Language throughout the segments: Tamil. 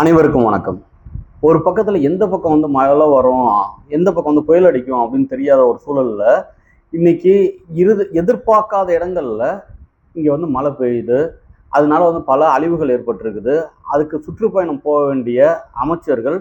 அனைவருக்கும் வணக்கம். ஒரு பக்கத்தில் எந்த பக்கம் வந்து மழை வரும் எந்த பக்கம் வந்து புயல் அடிக்கும் அப்படின்னு தெரியாத ஒரு சூழல்ல இன்னைக்கு இரு எதிர்பார்க்காத இடங்கள்ல இங்கே வந்து மழை பெய்யுது. அதனால வந்து பல அழிவுகள் ஏற்பட்டிருக்குது. அதுக்கு சுற்றுப்பயணம் போக வேண்டிய அமைச்சர்கள்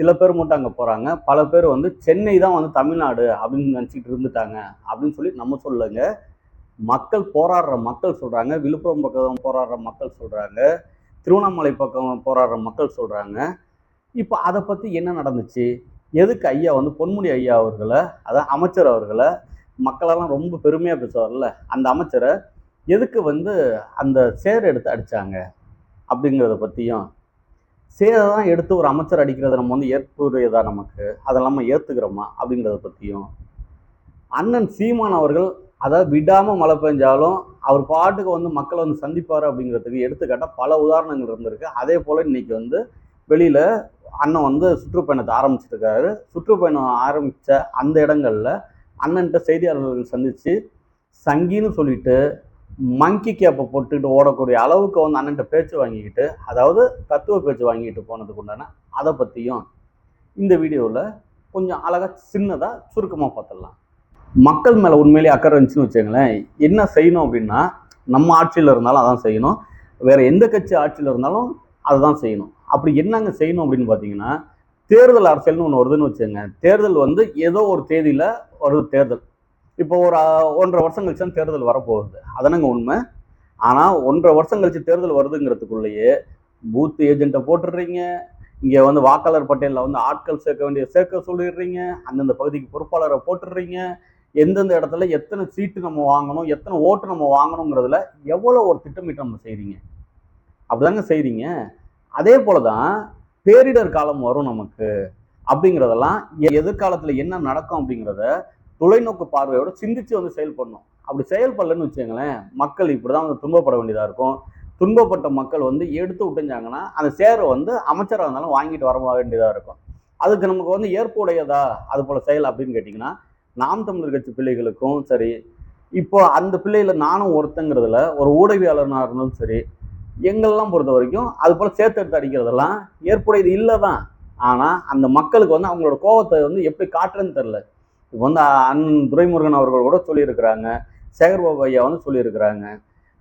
சில பேர் மட்டும் அங்கே போகிறாங்க பல பேர் வந்து சென்னை தான் வந்து தமிழ்நாடு அப்படின்னு நினச்சிட்டு இருந்துட்டாங்க அப்படின்னு சொல்லி நம்ம சொல்லுங்க மக்கள் போராடுற மக்கள் சொல்கிறாங்க விழுப்புரம் பக்கம் போராடுற மக்கள் சொல்கிறாங்க திருவண்ணாமலை பக்கம் போராடுற மக்கள் சொல்கிறாங்க இப்போ அதை பற்றி என்ன நடந்துச்சு? எதுக்கு ஐயா வந்து பொன்முடி ஐயா அவர்களை அதான் அமைச்சர் அவர்களை மக்களெல்லாம் ரொம்ப பெருமையாக பேசுவார்ல அந்த அமைச்சரை எதுக்கு வந்து அந்த சேர் எடுத்து அடித்தாங்க அப்படிங்கிறத பற்றியும் சேரை தான் எடுத்து ஒரு அமைச்சர் அடிக்கிறது நம்ம வந்து ஏற்புடையதா நமக்கு அதெல்லாம் ஏற்றுக்கிறோமா அப்படிங்கிறத பற்றியும் அண்ணன் சீமான் அவர்கள் அதாவது விடாமல் மழை பெஞ்சாலும் அவர் பாட்டுக்கு வந்து மக்களை வந்து சந்திப்பார் அப்படிங்கிறதுக்கு எடுத்துக்காட்டால் பல உதாரணங்கள் இருந்திருக்கு. அதே போல் இன்னைக்கு வந்து வெளியில் அண்ணன் வந்து சுற்றுப்பயணத்தை ஆரம்பிச்சிருக்காரு. சுற்றுப்பயணம் ஆரம்பித்த அந்த இடங்களில் அண்ணன்கிட்ட செய்தியாளர்கள் சந்தித்து சங்கின்னு சொல்லிட்டு மங்கி கேப்பை போட்டுக்கிட்டு ஓடக்கூடிய அளவுக்கு வந்து அண்ணன்ட்ட பேச்சு வாங்கிக்கிட்டு அதாவது தத்துவ பேச்சு வாங்கிட்டு போனதுக்கு உண்டான அதை பற்றியும் இந்த வீடியோவில் கொஞ்சம் அழகாக சின்னதாக சுருக்கமாக பார்த்துடலாம். மக்கள் மேலே உண்மையிலேயே அக்கறை இருந்துச்சுன்னு வச்சுங்களேன் என்ன செய்யணும் அப்படின்னா நம்ம ஆட்சியில் இருந்தாலும் அதான் செய்யணும். வேறு எந்த கட்சி ஆட்சியில் இருந்தாலும் அதை தான் செய்யணும். அப்படி என்னங்க செய்யணும் அப்படின்னு பார்த்தீங்கன்னா தேர்தல் அரசியல்னு ஒன்று வருதுன்னு வச்சுங்க தேர்தல் வந்து ஏதோ ஒரு தேதியில் வருது தேர்தல். இப்போ ஒரு ஒன்றரை வருஷம் கழிச்சு தான் தேர்தல் வரப்போகுது. அதனங்க உண்மை? ஆனால் ஒன்றரை வருஷம் கழிச்சு தேர்தல் வருதுங்கிறதுக்குள்ளேயே பூத் ஏஜென்ட்டை போட்டுடுறீங்க. இங்கே வந்து வாக்காளர் பட்டியலில் வந்து ஆட்கள் சேர்க்க வேண்டிய சேர்க்க சொல்லிடுறீங்க. அந்தந்த பகுதிக்கு பொறுப்பாளரை போட்டுடுறீங்க. எந்தெந்த இடத்துல எத்தனை சீட்டு நம்ம வாங்கணும் எத்தனை ஓட்டு நம்ம வாங்கணுங்கிறதுல எவ்வளோ ஒரு திட்டமிட்டு நம்ம செய்கிறீங்க அப்படிதாங்க செய்கிறீங்க அதே போல தான் பேரிடர் காலம் வரும் நமக்கு அப்படிங்கிறதெல்லாம் எ- என்ன நடக்கும் அப்படிங்கிறத தொலைநோக்கு பார்வையோட சிந்திச்சு வந்து செயல்படணும். அப்படி செயல்படலன்னு வச்சுங்களேன் மக்கள் இப்படி தான் வந்து துன்பப்பட வேண்டியதாக இருக்கும். துன்பப்பட்ட மக்கள் வந்து எடுத்து விட்டுஞ்சாங்கன்னா அந்த சேரை வந்து அமைச்சராக இருந்தாலும் வாங்கிட்டு வர வேண்டியதாக இருக்கும். அதுக்கு நமக்கு வந்து ஏற்புடையதா அது போல் செயல் அப்படின்னு கேட்டிங்கன்னா நாம் தமிழர் கட்சி பிள்ளைகளுக்கும் சரி இப்போ அந்த பிள்ளையில நானும் ஒருத்தங்கிறதுல ஒரு ஊடகவியாளர்னா இருந்தாலும் சரி எங்கெல்லாம் பொறுத்த வரைக்கும் அது போல் சேர்த்து எடுத்து அடிக்கிறதெல்லாம் ஏற்புடையது இல்லை தான் ஆனால் அந்த மக்களுக்கு வந்து அவங்களோட கோவத்தை வந்து எப்படி காட்டுறேன்னு தெரில இப்போ வந்து அண்ணன் துரைமுருகன் அவர்கள் கூட சொல்லியிருக்கிறாங்க சேகர்பாபு ஐயா வந்து சொல்லியிருக்கிறாங்க.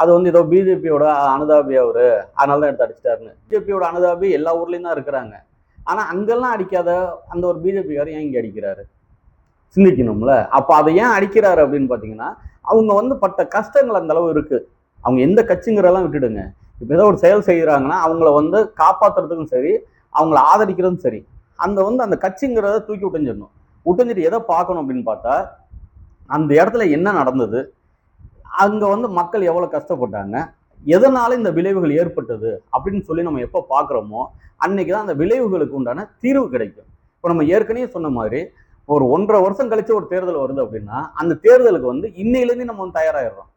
அது வந்து ஏதோ பிஜேபியோட அனுதாபி அவர் அதனால தான் எடுத்து அடிச்சிட்டாருன்னு. பிஜேபியோட அனுதாபி எல்லா ஊர்லேயும் தான் இருக்கிறாங்க. ஆனால் அங்கெல்லாம் அடிக்காத அந்த ஒரு பிஜேபிக்காரர் ஏன் இங்கே அடிக்கிறாரு? சிந்திக்கணும்ல. அப்போ அதை ஏன் அடிக்கிறாரு அப்படின்னு பார்த்தீங்கன்னா அவங்க வந்து பட்ட கஷ்டங்கள் அந்த அளவு இருக்கு. அவங்க எந்த கட்சிங்கிறதெல்லாம் விட்டுடுங்க. இப்போ ஏதோ ஒரு செயல் செய்கிறாங்கன்னா அவங்கள வந்து காப்பாற்றுறதுக்கும் சரி அவங்கள ஆதரிக்கிறதும் சரி அந்த வந்து அந்த கட்சிங்கிறத தூக்கி விட்டுஞ்சிடணும் விட்டுஞ்சிட்டு எதை பார்க்கணும் அப்படின்னு பார்த்தா அந்த இடத்துல என்ன நடந்தது? அங்கே வந்து மக்கள் எவ்வளோ கஷ்டப்பட்டாங்க? எதனால இந்த விளைவுகள் ஏற்பட்டது? அப்படின்னு சொல்லி நம்ம எப்போ பார்க்குறோமோ அன்னைக்கு தான் அந்த விளைவுகளுக்கு உண்டான தீர்வு கிடைக்கும். இப்போ நம்ம ஏற்கனவே சொன்ன மாதிரி ஒரு ஒன்றரை வருஷம் கழிச்சு ஒரு தேர்தல் வருது அப்படின்னா அந்த தேர்தலுக்கு வந்து இன்னையிலேருந்து நம்ம வந்து தயாராகிடுறோம்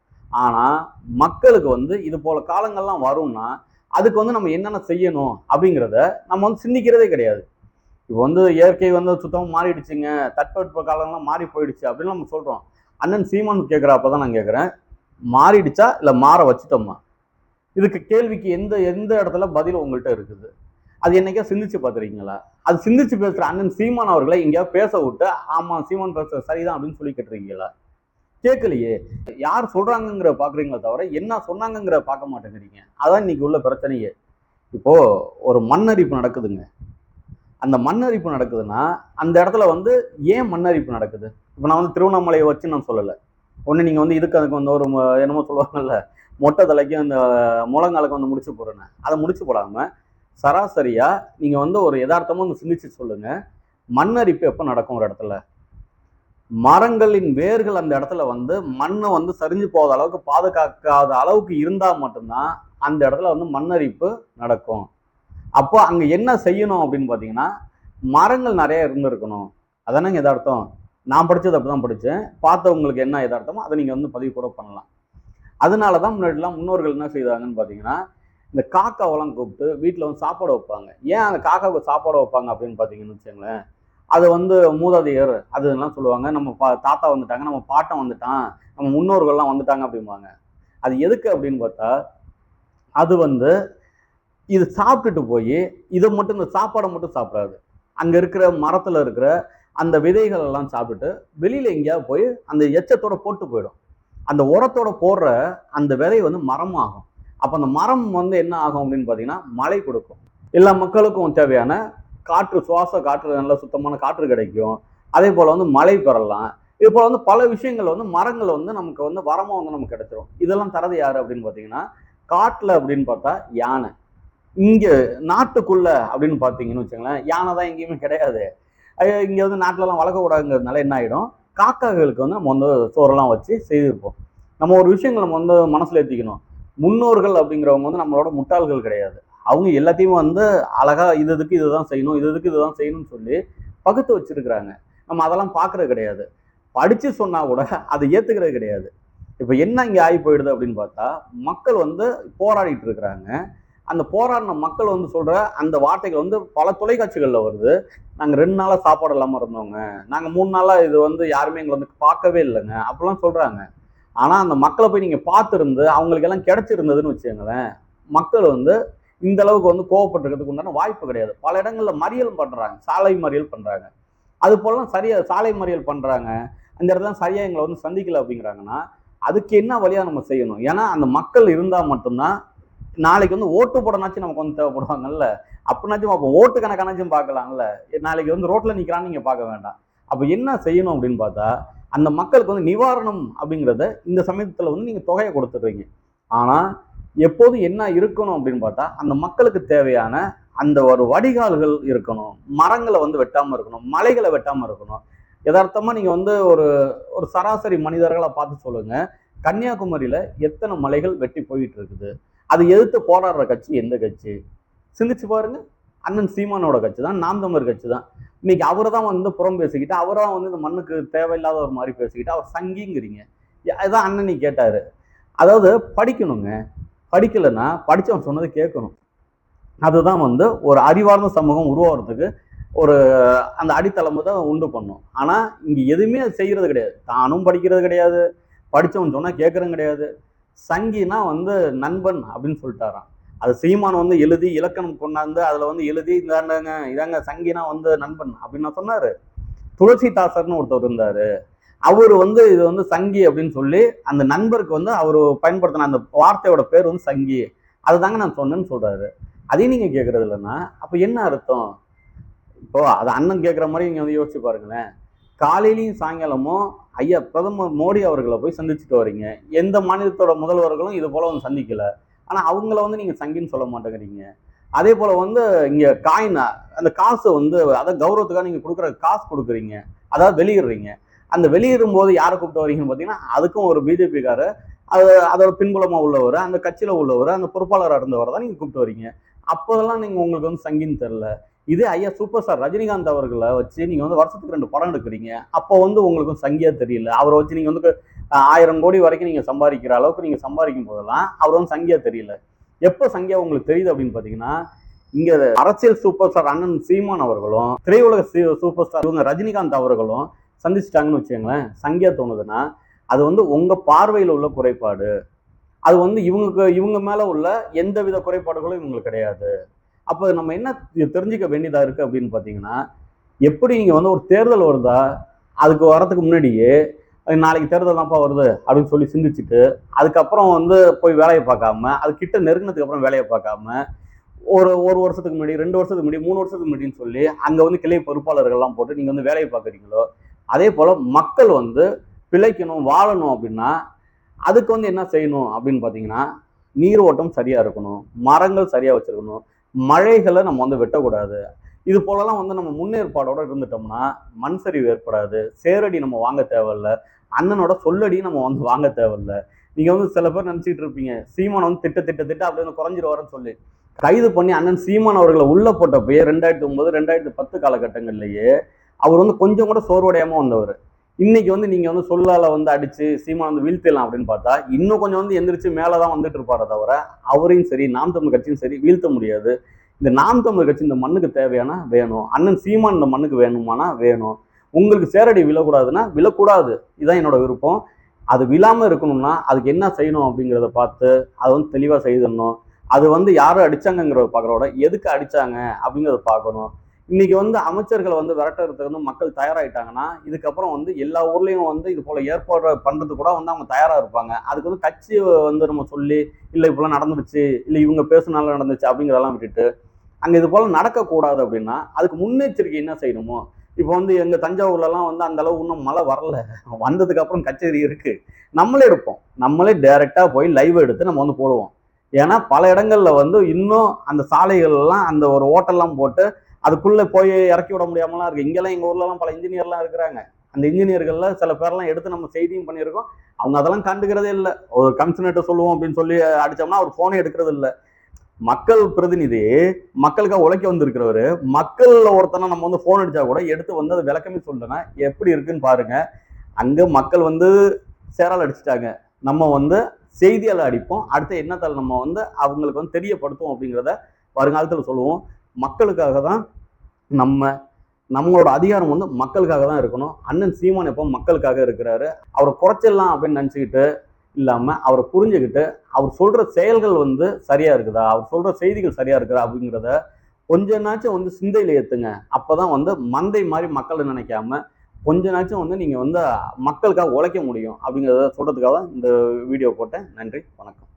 ஆனால் மக்களுக்கு வந்து இது போல காலங்கள்லாம் வரும்னா அதுக்கு வந்து நம்ம என்னென்ன செய்யணும் அப்படிங்கிறத நம்ம வந்து சிந்திக்கிறதே கிடையாது. இப்போ வந்து இயற்கை வந்து சுத்தமாக மாறிடுச்சுங்க தட்பவெட்ப காலம்லாம் மாறி போயிடுச்சு அப்படின்னு நம்ம சொல்கிறோம் அண்ணன் சீமான் கேட்குறப்ப தான் நான் கேட்குறேன் மாறிடுச்சா இல்லை மாற வச்சுட்டோமா? இதுக்கு கேள்விக்கு எந்த எந்த இடத்துல பதில் உங்கள்கிட்ட இருக்குது? அது என்னைக்கா சிந்திச்சு பார்த்துருக்கீங்களா? அது சிந்திச்சு பேசுகிற அண்ணன் சீமான் அவர்களை எங்கேயாவது பேச விட்டு ஆமாம் சீமான் பேசுற சரிதான் அப்படின்னு சொல்லி கேட்டிருக்கீங்களா? கேட்கலையே. யார் சொல்கிறாங்கங்கிற பார்க்குறீங்களே தவிர என்ன சொன்னாங்கங்கிற பார்க்க மாட்டேங்கிறீங்க. அதான் இன்னைக்கு உள்ள பிரச்சனையே. இப்போது ஒரு மண்ணரிப்பு நடக்குதுங்க. அந்த மண்ணரிப்பு நடக்குதுன்னா அந்த இடத்துல வந்து ஏன் மண்ணரிப்பு நடக்குது? இப்போ நான் வந்து திருவண்ணாமலையை வச்சு நான் சொல்லலை. ஒன்று நீங்கள் வந்து இதுக்கு அதுக்கு வந்து ஒரு என்னமோ சொல்லுவாங்கல்ல மொட்டை தலைக்கும் இந்த முழங்காலுக்கு வந்து முடிச்சு போடுறேன்னு. அதை முடிச்சு போடாமல் சராசரியாக நீங்கள் வந்து ஒரு யதார்த்தமாக வந்து சிந்திச்சு சொல்லுங்க. மண்ணரிப்பு எப்போ நடக்கும் ஒரு இடத்துல? மரங்களின் வேர்கள் அந்த இடத்துல வந்து மண்ணை வந்து சரிஞ்சு போகாத அளவுக்கு பாதுகாக்காத அளவுக்கு இருந்தால் மட்டும்தான் அந்த இடத்துல வந்து மண்ணரிப்பு நடக்கும். அப்போ அங்கே என்ன செய்யணும் அப்படின்னு பார்த்தீங்கன்னா மரங்கள் நிறைய இருந்திருக்கணும். அதானங்க எதார்த்தம் நான் படித்தது அப்படி தான் படித்தேன் பார்த்தவங்களுக்கு என்ன எதார்த்தமோ அதை நீங்கள் வந்து பதிவு கூட பண்ணலாம். அதனால தான் முன்னாடிலாம் முன்னோர்கள் என்ன செய்தாங்கன்னு பார்த்தீங்கன்னா இந்த காக்காவெல்லாம் கூப்பிட்டு வீட்டில் வந்து சாப்பாடு வைப்பாங்க. ஏன் அந்த காக்காவுக்கு சாப்பாடு வைப்பாங்க அப்படின்னு பார்த்தீங்கன்னு வச்சுங்களேன் அது வந்து மூதாதையர் அதுலாம் சொல்லுவாங்க. நம்ம பா தாத்தா வந்துட்டாங்க நம்ம பாட்டம் வந்துட்டான் நம்ம முன்னோர்கள்லாம் வந்துட்டாங்க அப்படிம்பாங்க. அது எதுக்கு அப்படின்னு பார்த்தா அது வந்து இது சாப்பிட்டுட்டு போய் இதை மட்டும் இந்த சாப்பாடை மட்டும் சாப்பிடாது. அங்கே இருக்கிற மரத்தில் இருக்கிற அந்த விதைகள் எல்லாம் சாப்பிட்டுட்டு வெளியில் எங்கேயாவது போய் அந்த எச்சத்தோட போட்டு போயிடும். அந்த உரத்தோட போடுற அந்த விதை வந்து மரமாகும். அப்போ அந்த மரம் வந்து என்ன ஆகும் அப்படின்னு பார்த்தீங்கன்னா மழை கொடுக்கும். எல்லா மக்களுக்கும் தேவையான காற்று சுவாச காற்று நல்ல சுத்தமான காற்று கிடைக்கும். அதே போல் வந்து மழை பெறலாம். இது போல் வந்து பல விஷயங்கள் வந்து மரங்கள் வந்து நமக்கு வந்து வரமாக வந்து நமக்கு கிடைச்சிரும். இதெல்லாம் தரது யார் அப்படின்னு பார்த்தீங்கன்னா காட்டில் அப்படின்னு பார்த்தா யானை. இங்கே நாட்டுக்குள்ள அப்படின்னு பார்த்தீங்கன்னு வச்சுங்களேன் யானை தான் எங்கேயுமே கிடையாது. இங்கே வந்து நாட்டிலலாம் வளர்க்கக்கூடாதுங்கிறதுனால என்ன ஆகிடும் காக்காக்களுக்கு வந்து நம்ம வந்து சோறெல்லாம் வச்சு செய்திருப்போம். நம்ம ஒரு விஷயங்கள் நம்ம வந்து மனசில் ஏற்றிக்கணும் முன்னோர்கள் அப்படிங்கிறவங்க வந்து நம்மளோட முட்டாள்கள் கிடையாது. அவங்க எல்லாத்தையும் வந்து அழகா இது இதுக்கு இதுதான் செய்யணும் இது இதுக்கு இதுதான் செய்யணும்னு சொல்லி பகுத்து வச்சிருக்கிறாங்க. நம்ம அதெல்லாம் பார்க்கறது கிடையாது. படிச்சு சொன்னா கூட அதை ஏத்துக்கிறது கிடையாது. இப்போ என்ன இங்க ஆகி போயிடுது அப்படின்னு பார்த்தா மக்கள் வந்து போராடிட்டு இருக்கிறாங்க. அந்த போராடின மக்கள் வந்து சொல்ற அந்த வார்த்தைகள் வந்து பல தொலைக்காட்சிகளில் வருது. நாங்கள் ரெண்டு நாளாக சாப்பாடு இல்லாமல் இருந்தோங்க. நாங்கள் மூணு நாளாக இது வந்து யாருமே எங்களை வந்து பார்க்கவே இல்லைங்க. அப்படிலாம் சொல்றாங்க. ஆனால் அந்த மக்களை போய் நீங்கள் பார்த்துருந்து அவங்களுக்கு எல்லாம் கிடைச்சிருந்ததுன்னு வச்சுக்கோங்களேன் மக்கள் வந்து இந்த அளவுக்கு வந்து கோவப்பட்டிருக்கிறதுக்கு உண்டான வாய்ப்பு கிடையாது. பல இடங்களில் மறியல் பண்ணுறாங்க சாலை மறியல் பண்ணுறாங்க அது போலாம் சரியாக சாலை மறியல் பண்ணுறாங்க அந்த இடத்துல சரியாக எங்களை வந்து சந்திக்கல அப்படிங்கிறாங்கன்னா அதுக்கு என்ன வழியாக நம்ம செய்யணும்? ஏன்னா அந்த மக்கள் இருந்தால் மட்டும்தான் நாளைக்கு வந்து ஓட்டு போடனாச்சும் நமக்கு வந்து தேவைப்படுவாங்கல்ல. அப்படின்னாச்சும் அப்போ ஓட்டு கணக்கானாச்சும் பார்க்கலாம்ல. நாளைக்கு வந்து ரோட்டில் நிற்கிறான்னு நீங்கள் பார்க்க வேண்டாம். அப்போ என்ன செய்யணும் அப்படின்னு பார்த்தா அந்த மக்களுக்கு வந்து நிவாரணம் அப்படிங்கிறத இந்த சமயத்தில் வந்து நீங்கள் தொகையை கொடுத்துடுறீங்க. ஆனால் எப்போது என்ன இருக்கணும் அப்படின்னு பார்த்தா அந்த மக்களுக்கு தேவையான அந்த ஒரு வடிகால்கள் இருக்கணும். மரங்களை வந்து வெட்டாமல் இருக்கணும். மலைகளை வெட்டாமல் இருக்கணும். யதார்த்தமாக நீங்கள் வந்து ஒரு ஒரு சராசரி மனிதர்களை பார்த்து சொல்லுங்கள் கன்னியாகுமரியில் எத்தனை மலைகள் வெட்டி போயிட்டு இருக்குது அது எதிர்த்து போராடுற கட்சி எந்த கட்சி? சிந்திச்சு பாருங்க. அண்ணன் சீமானோட கட்சி தான் நாம் தமிழர் கட்சி தான் இன்னைக்கு அவரை தான் வந்து புறம் பேசிக்கிட்டு அவரை தான் வந்து இந்த மண்ணுக்கு தேவையில்லாத ஒரு மாதிரி பேசிக்கிட்டு அவர் சங்கிங்கிறீங்க. அதான் அண்ணன் நீ கேட்டார். அதாவது படிக்கணுங்க. படிக்கலைன்னா படித்தவன் சொன்னதை கேட்கணும். அதுதான் வந்து ஒரு அறிவார்ந்த சமூகம் உருவாகிறதுக்கு ஒரு அந்த அடித்தளம் தான் உண்டு பண்ணும். ஆனால் இங்கே எதுவுமே செய்கிறது கிடையாது. தானும் படிக்கிறது கிடையாது. படித்தவன் சொன்னால் கேட்குறதும் கிடையாது. சங்கினா வந்து நண்பன் அப்படின்னு சொல்லிட்டாராம். அது சீமான் வந்து எழுதி இலக்கணம் கொண்டாந்து அதில் வந்து எழுதி இந்தாண்டாங்க இதாங்க சங்கினா வந்து நண்பன் அப்படின்னு நான் சொன்னாரு. துளசிதாசர்னு ஒருத்தர் இருந்தார். அவர் வந்து இது வந்து சங்கி அப்படின்னு சொல்லி அந்த நண்பருக்கு வந்து அவர் பயன்படுத்தின அந்த வார்த்தையோட பேர் வந்து சங்கி. அதுதாங்க நான் சொன்னேன்னு சொல்கிறாரு அதையும் நீங்கள் கேட்குறது இல்லைன்னா அப்போ என்ன அர்த்தம்? இப்போ அது அண்ணன் கேட்குற மாதிரி நீங்கள் வந்து யோசிச்சு பாருங்களேன். காலையிலையும் சாயங்காலமும் ஐயா பிரதமர் மோடி அவர்களை போய் சந்திச்சுட்டு வரீங்க. எந்த மாநிலத்தோட முதல்வர்களும் இது போல வந்து சந்திக்கலை. ஆனால் அவங்கள வந்து நீங்கள் சங்கின்னு சொல்ல மாட்டேங்கிறீங்க. அதே போல் வந்து இங்கே காயினா அந்த காசு வந்து அதாவது கௌரவத்துக்காக நீங்கள் கொடுக்குற காசு கொடுக்குறீங்க. அதாவது வெளியிடுறீங்க. அந்த வெளியிடும் போது யாரை கூப்பிட்டு வரீங்கன்னு பார்த்தீங்கன்னா அதுக்கும் ஒரு பிஜேபிக்காரு அது அதோட பின்புலமாக உள்ளவர் அந்த கட்சியில் உள்ளவர் அந்த பொறுப்பாளராக இருந்தவர் தான் நீங்கள் கூப்பிட்டு வரீங்க. அப்போதெல்லாம் நீங்கள் உங்களுக்கு வந்து சங்கின்னு தெரில இதே ஐயா சூப்பர் ஸ்டார் ரஜினிகாந்த் அவர்களை வச்சு நீங்கள் வந்து வருஷத்துக்கு ரெண்டு படம் எடுக்கிறீங்க. அப்போ வந்து உங்களுக்கு சங்கியாக தெரியல. அவரை வச்சு நீங்கள் வந்து ஆயிரம் கோடி வரைக்கும் நீங்கள் சம்பாதிக்கிற அளவுக்கு நீங்கள் சம்பாதிக்கும் போதெல்லாம் அவர் வந்து சங்கியா தெரியல. எப்போ சங்கியா உங்களுக்கு தெரியுது அப்படின்னு பார்த்தீங்கன்னா இங்க அரசியல் சூப்பர் ஸ்டார் அண்ணன் சீமான் அவர்களும் திரையுலக சீ- சூப்பர் ஸ்டார் இவங்க ரஜினிகாந்த் அவர்களும் சந்திச்சிட்டாங்கன்னு வச்சுக்கோங்களேன் சங்கியா தோணுதுன்னா அது வந்து உங்க பார்வையில் உள்ள குறைபாடு. அது வந்து இவங்க இவங்க மேல உள்ள எந்த வித குறைபாடுகளும் இவங்களுக்கு கிடையாது. அப்போ நம்ம என்ன தெரிஞ்சுக்க வேண்டியதா இருக்கு அப்படின்னு பார்த்தீங்கன்னா எப்படி இங்கே வந்து ஒரு தேர்தல் வருதா அதுக்கு வரதுக்கு முன்னாடியே நாளைக்கு தேர்தல் தான்ப்பா வருது அப்படின்னு சொல்லி சிந்திச்சுட்டு அதுக்கப்புறம் வந்து போய் வேலையை பார்க்காம அது கிட்ட நெருங்கினதுக்கு அப்புறம் வேலையை பார்க்காம ஒரு ஒரு வருஷத்துக்கு முன்னாடி ரெண்டு வருஷத்துக்கு முன்னாடி மூணு வருஷத்துக்கு முன்னாடின்னு சொல்லி அங்கே வந்து கிளை பொறுப்பாளர்கள்லாம் போட்டு நீங்கள் வந்து வேலையை பார்க்குறீங்களோ அதே போல் மக்கள் வந்து பிழைக்கணும் வாழணும் அப்படின்னா அதுக்கு வந்து என்ன செய்யணும் அப்படின்னு பார்த்தீங்கன்னா நீர் ஓட்டம் சரியாக இருக்கணும் மரங்கள் சரியாக வச்சுருக்கணும் மழைகளை நம்ம வந்து வெட்டக்கூடாது. இது போலலாம் வந்து நம்ம முன்னேற்பாடோட இருந்துட்டோம்னா மண் சரிவு ஏற்படாது சேரடி நம்ம வாங்க தேவையில்ல அண்ணனோட சொல்லடி நம்ம வந்து வாங்க தேவையில்ல. நீங்க வந்து சில பேர் நினைச்சிட்டு இருப்பீங்க சீமான் வந்து திட்ட திட்ட திட்ட அப்படி வந்து குறைஞ்சிருவாருன்னு சொல்லி. கைது பண்ணி அண்ணன் சீமான் அவர்களை உள்ள போட்டப்பயே ரெண்டாயிரத்தி ஒன்பது ரெண்டாயிரத்தி பத்து காலகட்டங்கள்லயே அவர் வந்து கொஞ்சம் கூட சோர்வடையாம வந்தவர். இன்னைக்கு வந்து நீங்க வந்து சொல்லால வந்து அடிச்சு சீமான் வந்து வீழ்த்திடலாம் அப்படின்னு பார்த்தா இன்னும் கொஞ்சம் வந்து எந்திரிச்சு மேலதான் வந்துட்டு இருப்பாரே தவிர அவரையும் சரி நாம் தமிழ் கட்சியும் சரி வீழ்த்த முடியாது. இந்த நாம் தமிழ் கட்சி இந்த மண்ணுக்கு தேவையானா வேணும். அண்ணன் சீமான் இந்த மண்ணுக்கு வேணுமானா வேணும். உங்களுக்கு சேரடி விழக்கூடாதுன்னா விழக்கூடாது. இதுதான் என்னோட விருப்பம். அது விழாமல் இருக்கணும்னா அதுக்கு என்ன செய்யணும் அப்படிங்கிறத பார்த்து அதை வந்து தெளிவாக செய்திடணும். அது வந்து யாரும் அடித்தாங்கங்கிறத பார்க்குறோட எதுக்கு அடித்தாங்க அப்படிங்கிறத பார்க்கணும். இன்னைக்கு வந்து அமைச்சர்களை வந்து விரட்டுறதுக்கு வந்து மக்கள் தயாராயிட்டாங்கன்னா இதுக்கப்புறம் வந்து எல்லா ஊர்லேயும் வந்து இது போல ஏற்பாடு பண்ணுறது கூட வந்து அவங்க தயாராக இருப்பாங்க. அதுக்கு வந்து கட்சி வந்து நம்ம சொல்லி இல்லை இப்போலாம் நடந்துருச்சு. இல்லை இவங்க பேசுனால நடந்துச்சு அப்படிங்கிறதெல்லாம் விட்டுட்டு அங்கே இது போல் நடக்கக்கூடாது அப்படின்னா அதுக்கு முன்னெச்சரிக்கை என்ன செய்யணுமோ? இப்போ வந்து எங்கள் தஞ்சாவூர்லலாம் வந்து அந்த அளவு இன்னும் மழை வரல. வந்ததுக்கப்புறம் கச்சேரி இருக்குது நம்மளே எடுப்போம். நம்மளே டேரெக்டாக போய் லைவ் எடுத்து நம்ம வந்து போடுவோம். ஏன்னா பல இடங்களில் வந்து இன்னும் அந்த சாலைகள்லாம் அந்த ஒரு ஓட்டெல்லாம் போட்டு அதுக்குள்ளே போய் இறக்கி விட முடியாமலாம் இருக்குது இங்கெல்லாம் எங்கள் ஊர்லலாம் பல இன்ஜினியர்லாம் இருக்கிறாங்க. அந்த இன்ஜினியர்களில் சில பேர்லாம் எடுத்து நம்ம செய்தியும் பண்ணியிருக்கோம். அவங்க அதெல்லாம் கண்டுக்கிறதே இல்லை. ஒரு கமிஷனர்கிட்ட சொல்லுவோம் அப்படின்னு சொல்லி அடிச்சோம்னா அவர் ஃபோனே எடுக்கிறது இல்லை. மக்கள் பிரதிநிதி மக்களுக்காக உழைக்க வந்திருக்கிறவர் மக்களில் ஒருத்தனை நம்ம வந்து ஃபோன் அடித்தா கூட எடுத்து வந்து அதை விளக்கமே சொல்லிட்டேன்னா எப்படி இருக்குன்னு பாருங்கள் அங்கே மக்கள் வந்து சேரால் அடிச்சிட்டாங்க. நம்ம வந்து செய்தியால் அடிப்போம். அடுத்து என்னத்தால் நம்ம வந்து அவங்களுக்கு வந்து தெரியப்படுத்துவோம் அப்படிங்கிறத வருங்காலத்தில் சொல்லுவோம். மக்களுக்காக தான் நம்ம நம்மளோட அதிகாரம் வந்து மக்களுக்காக தான் இருக்கணும். அண்ணன் சீமான் எப்போ மக்களுக்காக இருக்கிறாரு. அவரை குறைச்சிடலாம் அப்படின்னு நினச்சிக்கிட்டு இல்லாமல் அவரை புரிஞ்சுக்கிட்டு அவர் சொல்கிற செயல்கள் வந்து சரியாக இருக்குதா? அவர் சொல்கிற செய்திகள் சரியாக இருக்குதா? அப்படிங்கிறத கொஞ்ச நாச்சும் வந்து சிந்தையில் ஏற்றுங்க அப்போ தான் வந்து மந்தை மாதிரி மக்களை நினைக்காம கொஞ்ச நாச்சும் வந்து நீங்கள் வந்து மக்களுக்காக உழைக்க முடியும் அப்படிங்கிறத சொல்கிறதுக்காக தான் இந்த வீடியோ போட்டேன். நன்றி வணக்கம்.